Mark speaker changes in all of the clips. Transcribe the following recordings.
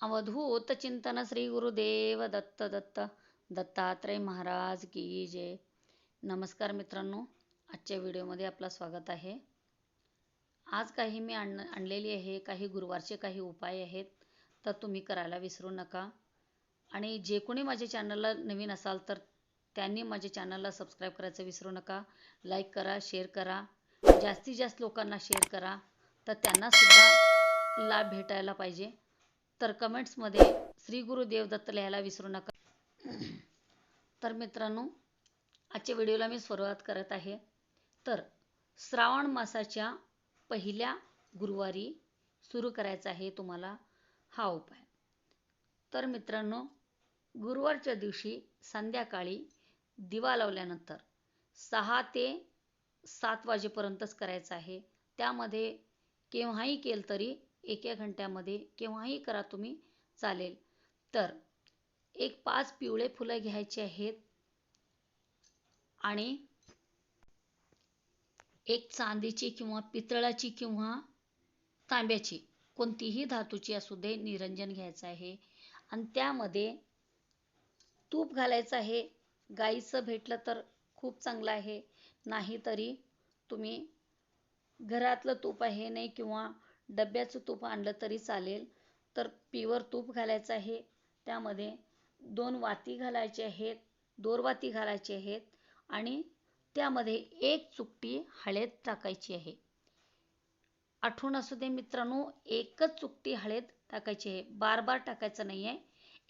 Speaker 1: अवधूत चिंतन श्री गुरुदेव दत्त दत्त दत्तात्रय महाराज की जय. नमस्कार मित्रांनो आजच्या व्हिडिओमध्ये आपलं स्वागत आहे. आज काही मी आण आणलेली आहे काही गुरुवारचे काही उपाय आहेत तर तुम्ही करायला विसरू नका. आणि जे कोणी माझ्या चॅनलला नवीन असाल तर त्यांनी माझ्या चॅनलला सबस्क्राईब करायचं विसरू नका. लाईक करा शेअर करा. जास्तीत जास्त लोकांना शेअर करा. तर त्यांनासुद्धा लाभ भेटायला पाहिजे. तर कमेंट्समध्ये श्री गुरुदेव दत्त लिहायला विसरू नका. तर मित्रांनो आजच्या व्हिडिओला मी सुरुवात करत आहे. तर श्रावण मासाच्या पहिल्या गुरुवारी सुरू करायचा आहे तुम्हाला हा उपाय. तर मित्रांनो गुरुवारच्या दिवशी संध्याकाळी दिवा लावल्यानंतर सहा ते सात वाजेपर्यंतच करायचं आहे. त्यामध्ये केव्हाही केलं तरी एका घंट्यामध्ये केव्हाही करा तुम्ही चालेल. तर एक पाच पिवळे फुलं घ्यायचे आहेत आणि एक चांदीची किंवा पितळाची किंवा तांब्याची कोणतीही धातूची असू दे निरंजन घ्यायचं आहे. आणि त्यामध्ये तूप घालायचं आहे. गाईचं भेटलं तर खूप चांगलं आहे. नाही तरी तुम्ही घरातलं तूप आहे नाही किंवा डब्याचं तूप आणलं तरी चालेल. तर प्युअर तूप घालायचं आहे. त्यामध्ये दोन वाती घालायचे आहेत दोर वाती घालायचे आहेत आणि त्यामध्ये एक चुकटी हळद टाकायची आहे. आठवण असू दे मित्रांनो एकच चुकटी हळद टाकायची आहे. बार बार टाकायचं नाही आहे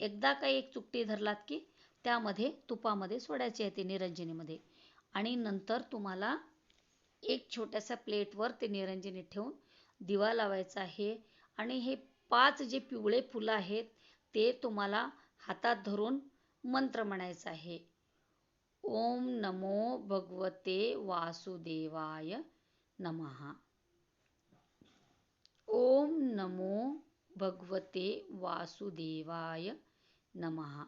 Speaker 1: एकदा का एक चुकटी धरलात की त्यामध्ये तुपामध्ये सोडायची आहे ते निरंजनीमध्ये. आणि नंतर तुम्हाला एक छोट्याशा प्लेटवर ते निरंजनी ठेवून दिवा लावायचा आहे. आणि हे पाच जे पिवळे फुलं आहेत ते तुम्हाला हातात धरून मंत्र म्हणायचा आहे. ओम नमो भगवते वासुदेवाय नमः. ओम नमो भगवते वासुदेवाय नमः.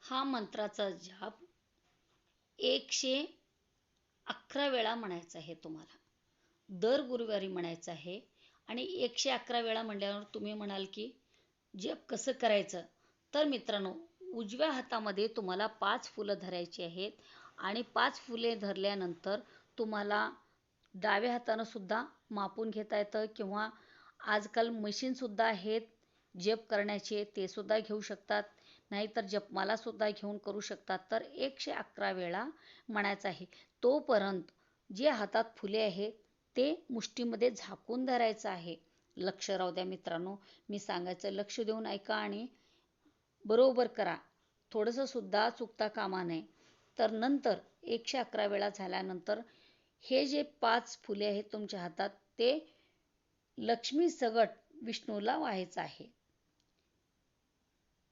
Speaker 1: हा मंत्राचा जाप एकशे अकरा वेळा म्हणायचा आहे तुम्हाला. दर गुरुवारी म्हणायचं आहे. आणि एकशे अकरा वेळा म्हणल्यावर तुम्ही म्हणाल की जप कसं करायचं? तर मित्रांनो उजव्या हातामध्ये तुम्हाला पाच फुलं धरायची आहेत. आणि पाच फुले धरल्यानंतर तुम्हाला डाव्या हातानं सुद्धा मापून घेता येतं किंवा आजकाल मशीनसुद्धा आहेत. जप करण्याचे ते सुद्धा घेऊ शकतात. नाहीतर जपमालासुद्धा घेऊन करू शकतात. तर एकशे अकरा वेळा म्हणायचं आहे. तोपर्यंत जे हातात फुले आहेत ते मुष्टीमध्ये झाकून धरायचं आहे. लक्ष राहू द्या मित्रांनो. मी सांगायचं लक्ष देऊन ऐका आणि बरोबर करा. थोडंसं सुद्धा चुकता कामा नये. तर नंतर एकशे अकरा वेळा झाल्यानंतर हे जे पाच फुले आहेत तुमच्या हातात ते लक्ष्मी सगट विष्णूला व्हायचं आहे.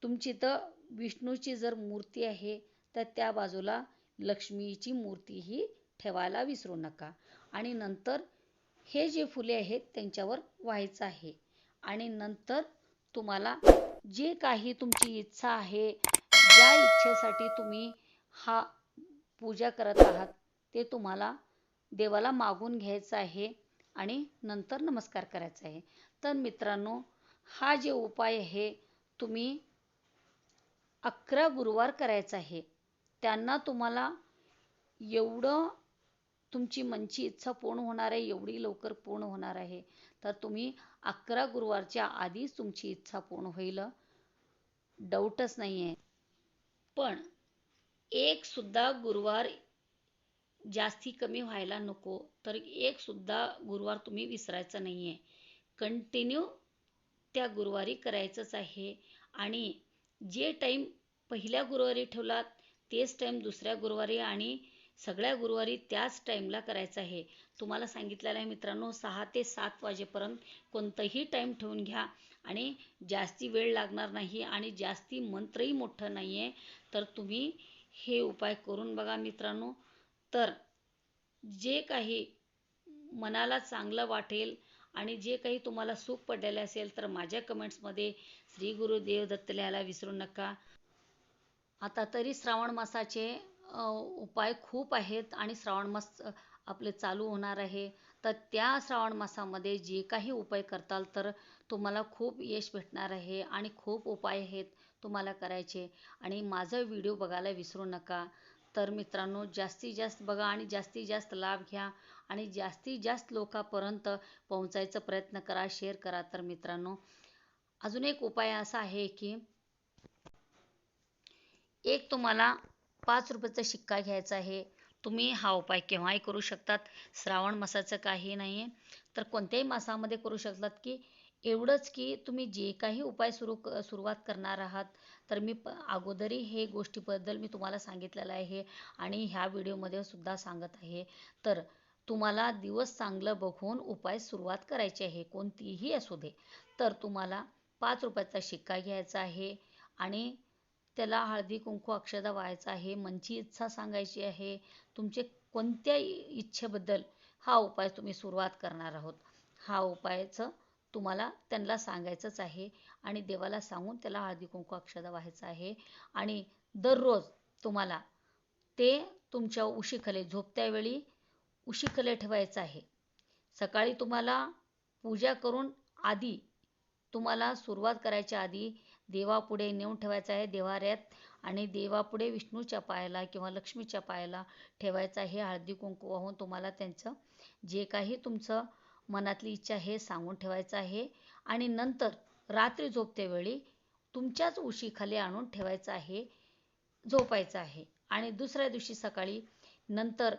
Speaker 1: तुमची तर विष्णूची जर मूर्ती आहे तर त्या बाजूला लक्ष्मीची मूर्तीही ठेवायला विसरू नका. आणि नंतर हे जे फुले आहेत त्यांच्यावर व्हायचं आहे. आणि नंतर तुम्हाला जे काही तुमची इच्छा आहे ज्या इच्छेसाठी तुम्ही हा पूजा करत आहात ते तुम्हाला देवाला मागून घ्यायचं आहे आणि नंतर नमस्कार करायचा आहे. तर मित्रांनो हा जे उपाय आहे तुम्ही अकरा गुरुवार करायचा आहे. त्यांना तुम्हाला एवढं तुमची मनची इच्छा पूर्ण होणार आहे एवढी लवकर पूर्ण होणार आहे. तर तुम्ही अकरा गुरुवारच्या आधीच तुमची इच्छा पूर्ण होईल. डाऊटच नाही आहे पण एक सुद्धा गुरुवार जास्ती कमी व्हायला नको तर एक सुद्धा गुरुवार तुम्ही विसरायचा नाही आहे कंटिन्यू त्या गुरुवारी करायचंच आहे. आणि जे टाईम पहिल्या गुरुवारी ठेवलात तेच टाईम दुसऱ्या गुरुवारी आणि सगळ्या गुरुवारी त्याच टाईमला करायचं आहे. तुम्हाला सांगितलेलं आहे मित्रांनो सहा ते सात वाजेपर्यंत कोणतंही टाईम ठेवून घ्या आणि जास्ती वेळ लागणार नाही आणि जास्ती मंत्रही मोठं नाही आहे तर तुम्ही हे उपाय करून बघा मित्रांनो. तर जे काही मनाला चांगलं वाटेल आणि जे काही तुम्हाला सुख पडलेलं असेल तर माझ्या कमेंट्समध्ये श्री गुरुदेव दत्त लिहायला विसरू नका. आता तरी श्रावण मासाचे उपाय खूप आहेत आणि श्रावण मास आपले चालू होणार आहे. तर त्या श्रावण मासामध्ये जे काही उपाय करताल तर तुम्हाला खूप यश भेटणार आहे आणि खूप उपाय आहेत तुम्हाला करायचे. आणि माझा व्हिडिओ बघायला विसरू नका. तर मित्रांनो जास्तीत जास्त बघा आणि जास्तीत जास्त लाभ घ्या. आणि जास्तीत जास्त लोकांपर्यंत पोहोचायचा प्रयत्न करा शेअर करा. तर मित्रांनो अजून एक उपाय असा आहे की एक तुम्हाला पाच रुपयाचा शिक्का घ्यायचा आहे. तुम्ही हा उपाय केव्हाही करू शकतात. श्रावण मासाचं काही नाही आहे तर कोणत्याही मासामध्ये करू शकतात की एवढंच की तुम्ही जे काही उपाय सुरू क सुरुवात करणार आहात. तर मी प अगोदरही हे गोष्टीबद्दल मी तुम्हाला सांगितलेलं आहे आणि ह्या व्हिडिओमध्ये सुद्धा सांगत आहे. तर तुम्हाला दिवस चांगलं बघून उपाय सुरुवात करायची आहे कोणतीही असू दे. तर तुम्हाला पाच रुपयाचा शिक्का घ्यायचा आहे आणि त्याला हळदी कुंकू अक्षदा व्हायचा आहे. मनची इच्छा सांगायची आहे. तुमचे कोणत्या इच्छेबद्दल हा उपाय तुम्ही सुरुवात करणार आहोत? हा उपायाचं तुम्हाला त्यांना सांगायचंच आहे आणि देवाला सांगून त्याला हळदी कुंकू अक्षदा व्हायचं आहे. आणि दररोज तुम्हाला ते तुमच्या उशीखाली झोपत्या वेळी उशीखाली ठेवायचं आहे. सकाळी तुम्हाला पूजा करून आधी तुम्हाला सुरुवात करायच्या आधी देवापुढे नेऊन ठेवायचं आहे देवाऱ्यात आणि देवापुढे विष्णूच्या पायाला किंवा लक्ष्मीच्या पायाला ठेवायचं आहे हळदी कुंकू वाहून तुम्हाला त्यांचं जे काही तुमचं मनातली इच्छा हे सांगून ठेवायचं आहे. आणि नंतर रात्री झोपतेवेळी तुमच्याच उशीखाली आणून ठेवायचं आहे झोपायचं आहे. आणि दुसऱ्या दिवशी सकाळी नंतर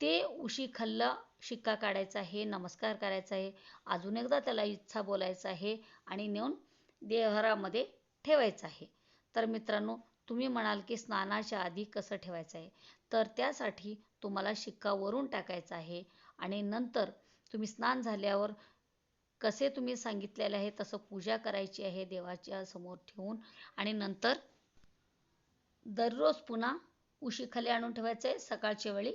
Speaker 1: ते उशी खाल्लं शिक्का काढायचा आहे नमस्कार करायचा आहे. अजून एकदा त्याला इच्छा बोलायचं आहे आणि नेऊन देवघरामध्ये ठेवायचं आहे. तर मित्रांनो तुम्ही म्हणाल की स्नानाच्या आधी कसं ठेवायचं आहे? तर त्यासाठी तुम्हाला शिक्का वरून टाकायचा आहे आणि नंतर तुम्ही स्नान झाल्यावर कसे तुम्ही सांगितलेले आहे तसं पूजा करायची आहे देवाच्या समोर ठेवून आणि नंतर दररोज पुन्हा उशीखाली आणून ठेवायचं आहे सकाळच्या वेळी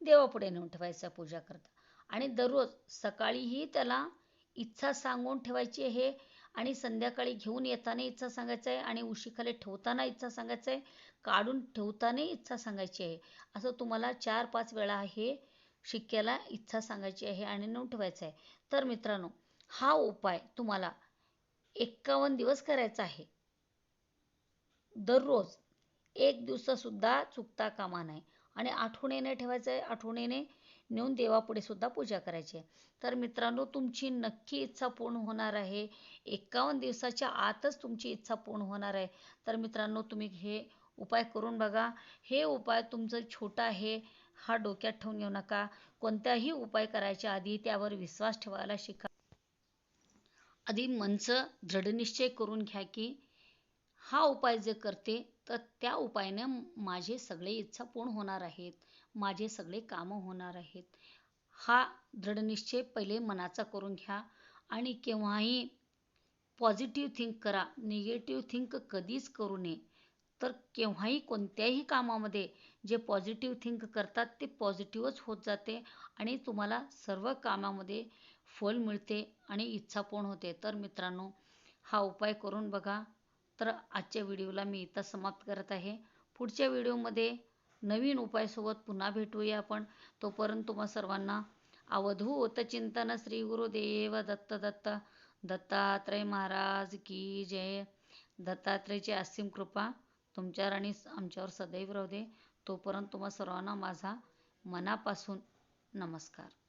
Speaker 1: देवापुढे नेऊन ठेवायचं पूजा करता. आणि दररोज सकाळीही त्याला इच्छा सांगून ठेवायची आहे आणि संध्याकाळी घेऊन येताना इच्छा सांगायचं आहे आणि उशीखाली ठेवताना इच्छा सांगायचं आहे काढून ठेवताना इच्छा सांगायची आहे. असं तुम्हाला चार पाच वेळा हे शिक्क्याला इच्छा सांगायची आहे आणि नऊ ठेवायचं आहे तर मित्रांनो हा उपाय तुम्हाला एक्कावन्न दिवस करायचा आहे. दररोज एक दिवसासुद्धा चुकता कामा नाही आणि आठवणीने ठेवायचं आहे आठवणीने नेऊन देवापुढे सुद्धा पूजा करायची आहे. तर मित्रांनो तुमची नक्की इच्छा पूर्ण होणार आहे. एकावन्न दिवसाच्या आतच तुमची इच्छा पूर्ण होणार आहे. तर मित्रांनो तुम्ही हे उपाय करून बघा. हे उपाय तुमचं छोटा आहे हा डोक्यात ठेवून घेऊ नका. कोणत्याही उपाय करायच्या आधी त्यावर विश्वास ठेवायला शिका. आधी मनचं दृढनिश्चय करून घ्या की हा उपाय जे करते तर त्या उपायाने माझे सगळे इच्छा पूर्ण होणार आहेत. माझे सगळे कामं होणार आहेत. हा दृढनिश्चय पहिले मनाचा करून घ्या आणि केव्हाही पॉझिटिव्ह थिंक करा निगेटिव्ह थिंक कधीच करू नये. तर केव्हाही कोणत्याही कामामध्ये जे पॉझिटिव्ह थिंक करतात ते पॉझिटिव्हच होत जाते आणि तुम्हाला सर्व कामामध्ये फल मिळते आणि इच्छा पूर्ण होते. तर मित्रांनो हा उपाय करून बघा. तर आजच्या व्हिडिओला मी इथं समाप्त करत आहे. पुढच्या व्हिडिओमध्ये नवीन उपायासोबत पुन्हा भेटूया आपण. तोपर्यंत तुम्हा सर्वांना अवधूत चिंतन श्री गुरुदेव दत्त दत्त. दत्तात्रय महाराज की जय. दत्तात्रयची असीम कृपा तुमच्यावर आणि आमच्यावर सदैव राहू दे. तोपर्यंत तुम्हा सर्वांना माझा मनापासून नमस्कार.